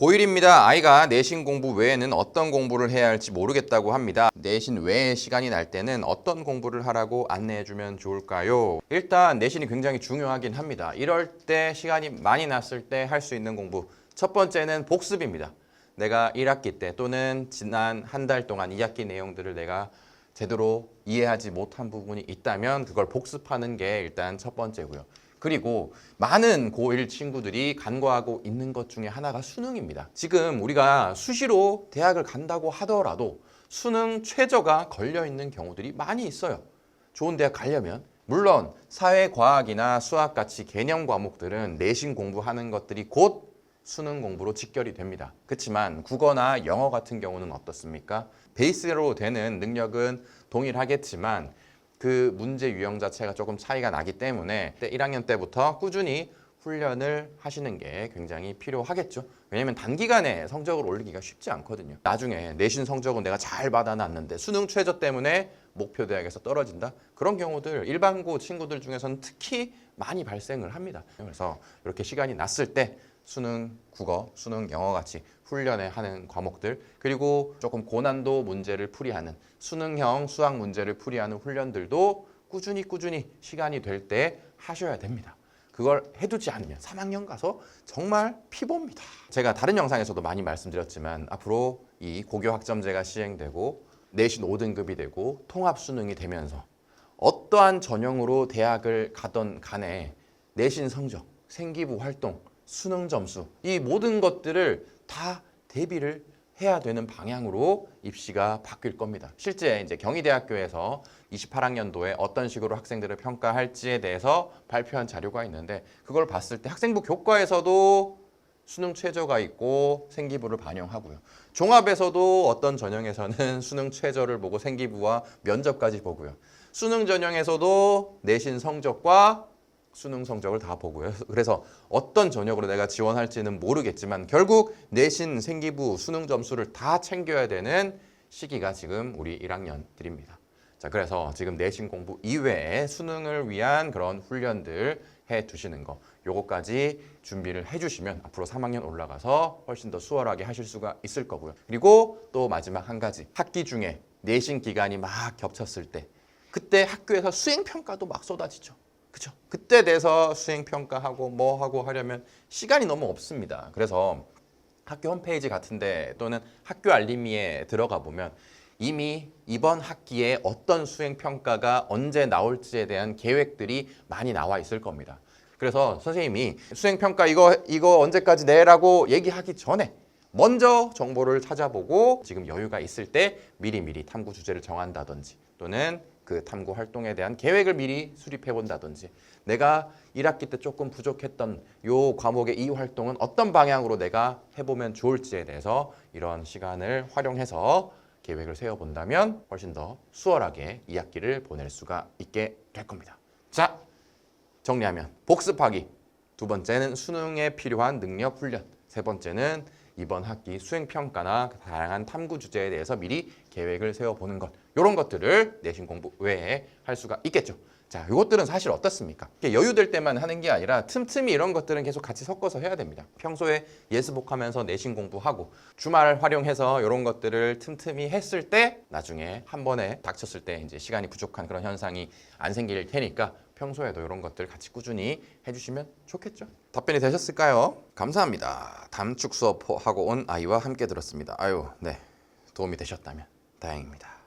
고1입니다. 아이가 내신 공부 외에는 어떤 공부를 해야 할지 모르겠다고 합니다. 내신 외에 시간이 날 때는 어떤 공부를 하라고 안내해 주면 좋을까요? 일단 내신이 굉장히 중요하긴 합니다. 이럴 때 시간이 많이 났을 때 할 수 있는 공부. 첫 번째는 복습입니다. 내가 1학기 때 또는 지난 한 달 동안 2학기 내용들을 내가 제대로 이해하지 못한 부분이 있다면 그걸 복습하는 게 일단 첫 번째고요. 그리고 많은 고1 친구들이 간과하고 있는 것 중에 하나가 수능입니다. 지금 우리가 수시로 대학을 간다고 하더라도 수능 최저가 걸려 있는 경우들이 많이 있어요. 좋은 대학 가려면 물론 사회과학이나 수학 같이 개념 과목들은 내신 공부하는 것들이 곧 수능 공부로 직결이 됩니다. 그렇지만 국어나 영어 같은 경우는 어떻습니까? 베이스로 되는 능력은 동일하겠지만 그 문제 유형 자체가 조금 차이가 나기 때문에 1학년 때부터 꾸준히 훈련을 하시는 게 굉장히 필요하겠죠. 왜냐하면 단기간에 성적을 올리기가 쉽지 않거든요. 나중에 내신 성적은 내가 잘 받아놨는데 수능 최저 때문에 목표 대학에서 떨어진다. 그런 경우들 일반고 친구들 중에서는 특히 많이 발생을 합니다. 그래서 이렇게 시간이 났을 때 수능 국어, 수능 영어 같이 훈련에 하는 과목들 그리고 조금 고난도 문제를 풀이하는 수능형 수학 문제를 풀이하는 훈련들도 꾸준히 꾸준히 시간이 될 때 하셔야 됩니다. 그걸 해두지 않으면 3학년 가서 정말 피봅니다. 제가 다른 영상에서도 많이 말씀드렸지만 앞으로 이 고교 학점제가 시행되고 내신 5등급이 되고 통합 수능이 되면서 어떠한 전형으로 대학을 가던 간에 내신 성적, 생기부 활동, 수능 점수 이 모든 것들을 다 대비를 해야 되는 방향으로 입시가 바뀔 겁니다. 실제 이제 경희대학교에서 28학년도에 어떤 식으로 학생들을 평가할지에 대해서 발표한 자료가 있는데 그걸 봤을 때 학생부 교과에서도 수능 최저가 있고 생기부를 반영하고요. 종합에서도 어떤 전형에서는 수능 최저를 보고 생기부와 면접까지 보고요. 수능 전형에서도 내신 성적과 수능 성적을 다 보고요. 그래서 어떤 전형으로 내가 지원할지는 모르겠지만 결국 내신, 생기부, 수능 점수를 다 챙겨야 되는 시기가 지금 우리 1학년들입니다. 자, 그래서 지금 내신 공부 이외에 수능을 위한 그런 훈련들 해 두시는 거 요거까지 준비를 해 주시면 앞으로 3학년 올라가서 훨씬 더 수월하게 하실 수가 있을 거고요. 그리고 또 마지막 한 가지. 학기 중에 내신 기간이 막 겹쳤을 때 그때 학교에서 수행 평가도 막 쏟아지죠. 그죠? 그때 돼서 수행 평가하고 뭐 하고 하려면 시간이 너무 없습니다. 그래서 학교 홈페이지 같은데 또는 학교 알림이에 들어가 보면 이미 이번 학기에 어떤 수행 평가가 언제 나올지에 대한 계획들이 많이 나와 있을 겁니다. 그래서 선생님이 수행 평가 이거 이거 언제까지 내라고 얘기하기 전에 먼저 정보를 찾아보고 지금 여유가 있을 때 미리미리 탐구 주제를 정한다든지 또는 그 탐구 활동에 대한 계획을 미리 수립해 본다든지 내가 1학기 때 조금 부족했던 요 과목의 이 활동은 어떤 방향으로 내가 해보면 좋을지에 대해서 이런 시간을 활용해서 계획을 세워본다면 훨씬 더 수월하게 2학기를 보낼 수가 있게 될 겁니다. 자, 정리하면 복습하기 두 번째는 수능에 필요한 능력 훈련 세 번째는 이번 학기 수행 평가나 다양한 탐구 주제에 대해서 미리 계획을 세워보는 것 이런 것들을 내신 공부 외에 할 수가 있겠죠. 자, 이것들은 사실 어떻습니까? 여유될 때만 하는 게 아니라 틈틈이 이런 것들은 계속 같이 섞어서 해야 됩니다. 평소에 예습복하면서 내신 공부하고 주말 활용해서 이런 것들을 틈틈이 했을 때 나중에 한 번에 닥쳤을 때 이제 시간이 부족한 그런 현상이 안 생길 테니까 평소에도 이런 것들 같이 꾸준히 해주시면 좋겠죠. 답변이 되셨을까요? 감사합니다. 담축 수업하고 온 아이와 함께 들었습니다. 아유, 네. 도움이 되셨다면 다행입니다.